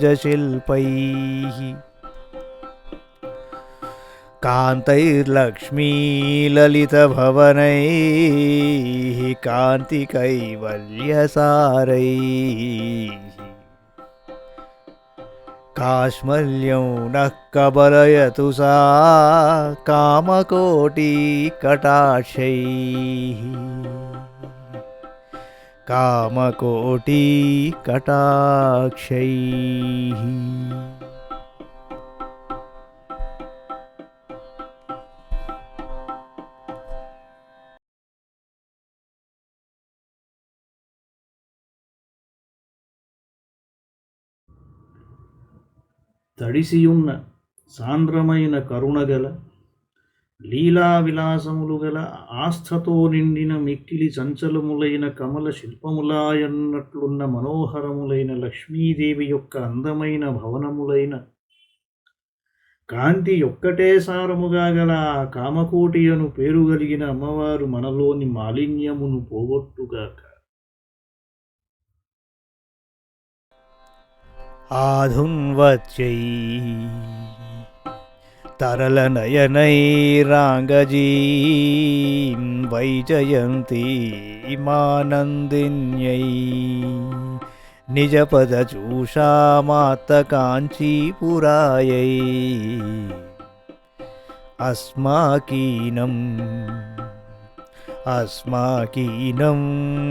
आर्द्रीभूतैरविरलकृपैरातलीलाविलासैरास्थापूर्णैरधिकचपलैरञ्जिताम्भोजशिल्पैः कान्तैर्लक्ष्मीललितभवनैः कान्तिकैवल्यसारैः काश्मल्यं नः कबलयतु सा कामकोटिकटाक्षैः। कामकोटिकटाक्षैः తడిసియున్న సాంద్రమైన కరుణగల లీలా విలాసములు గల ఆస్థతో నిండిన మిక్కిలి చంచలములైన కమల శిల్పములాయన్నట్లున్న మనోహరములైన లక్ష్మీదేవి యొక్క అందమైన భవనములైన కాంతి ఒక్కటే సారముగా గల కామకోటియను కామకోటి అను పేరు కలిగిన అమ్మవారు మనలోని మాలిన్యమును పోగొట్టుగాక. ஆதுன்வச்சை தரலநயனைராங்கஜீம் वैजयन्तीमानन्दिन्यै निजपदचूषामात्तकाञ्चीपुरायै अस्माकीनम् अस्माकीनं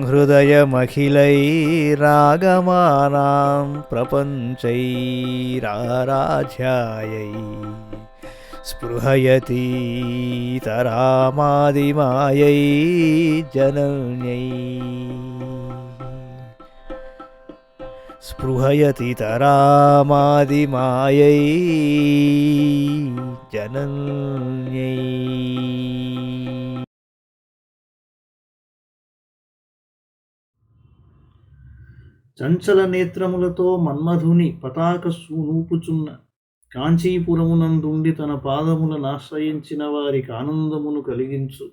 हृदयमखिलैरागमानां प्रपञ्चैराराध्यायै स्पृहयतीतरामादिमायै जनन्यै स्पृहयतितरामादिमायै जनन्यै చంచల నేత్రములతో మన్మధుని పతాక సూనూపుచున్న కాంచీపురమునందుండి తన పాదములను నాశ్రయించిన వారికి ఆనందమును కలిగించు.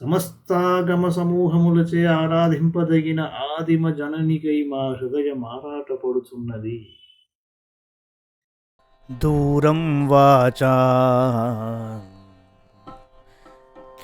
సమస్తాగమ సమూహములచే ఆరాధింపదగిన ఆదిమ జననికై మా హృదయ మారాటపడుతున్నది దూరం వాచా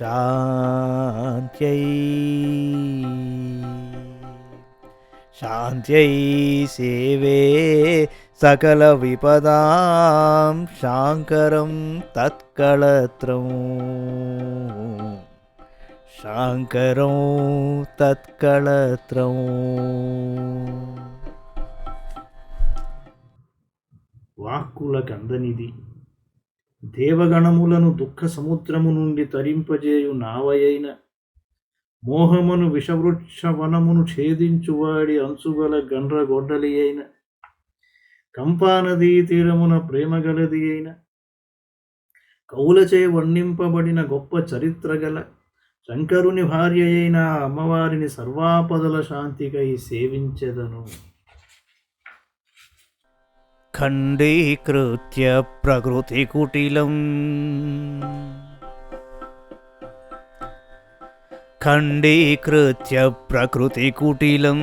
శాంత్యై. శాంత్యై సేవే సకల విపదాం శాంకరం తత్కళత్రం శాంకరం తత్కళత్రం వాక్కులకందనిది. దేవగణములను దుఃఖ సముద్రము నుండి తరింపజేయు నావయైన. మోహమును విషవృక్ష వనమును ఛేదించువాడి అంచుగల గండ్రగొడ్డలి అయిన కంపానదీ తీరమున ప్రేమగలది అయిన. కౌలచే వర్ణింపబడిన గొప్ప చరిత్ర గల శంకరుని భార్య అయిన ఆ అమ్మవారిని సర్వాపదల శాంతికై సేవించెదను. खण्डीकृत्य प्रकृतिकुटिलम्। खण्डीकृत्य प्रकृतिकुटिलं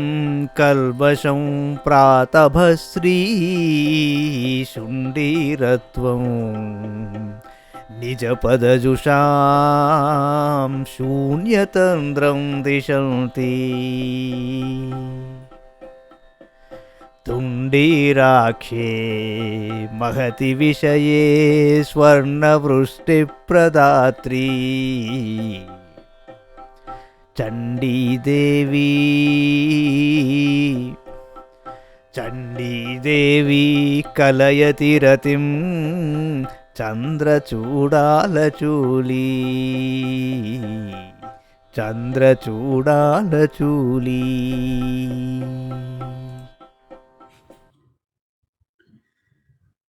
कल्बशं प्रातभश्रीशुण्डीरत्वं निजपदजुषां शून्यतन्द्रं दिशन्ति। തുണ്ടീരാക്ഷേ മഹതി വിഷയേ സ്വർണവൃഷ്ടിപ്രദാത്രീ. ചണ്ഡീദേവി ചണ്ഡീദേവി കലയതിരതിം ചന്ദ്രചൂടാലചൂലീ ചന്ദ്രചൂടാലചൂലീ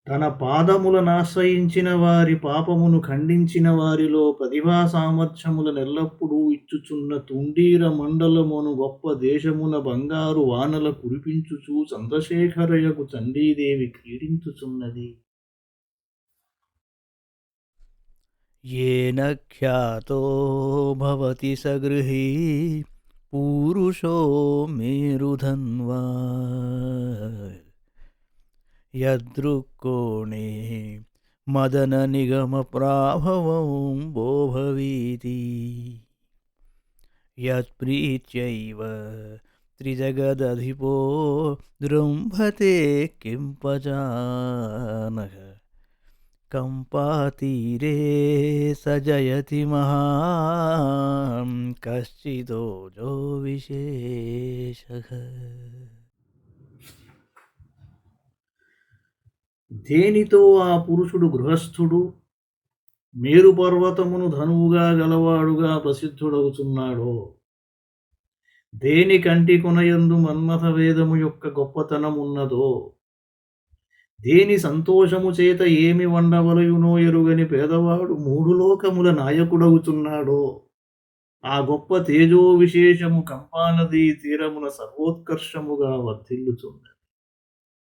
తన పాదములను ఆశ్రయించిన వారి పాపమును ఖండించిన వారిలో ప్రతిభా సామర్థ్యములను ఎల్లప్పుడూ ఇచ్చుచున్న తుండీర మండలమును గొప్ప దేశమున బంగారు వానల కురిపించుచు చంద్రశేఖరయకు చండీదేవి క్రీడించుచున్నది येन ख्यातो भवति स गृही पूरुषो मेरुधन्वा यदृक्कोणे मदननिगमप्राभवं वो भवीति यत्प्रीत्यैव त्रिजगदधिपो दृम्भते किं पजानः? कम्पातीरे स जयति महां कश्चिदोजो विशेषः। దేనితో ఆ పురుషుడు గృహస్థుడు? మేరు పర్వతమును ధనువుగా గలవాడుగా ప్రసిద్ధుడవుతున్నాడో దేని కంటి కొనయందు మన్మథ వేదము యొక్క గొప్పతనం ఉన్నదో దేని సంతోషము చేత ఏమి వండవలయునో ఎరుగని పేదవాడు మూడు లోకముల నాయకుడవుతున్నాడో ఆ గొప్ప తేజో విశేషము కంపానదీ తీరమున సర్వోత్కర్షముగా వర్ధిల్లుచున్నది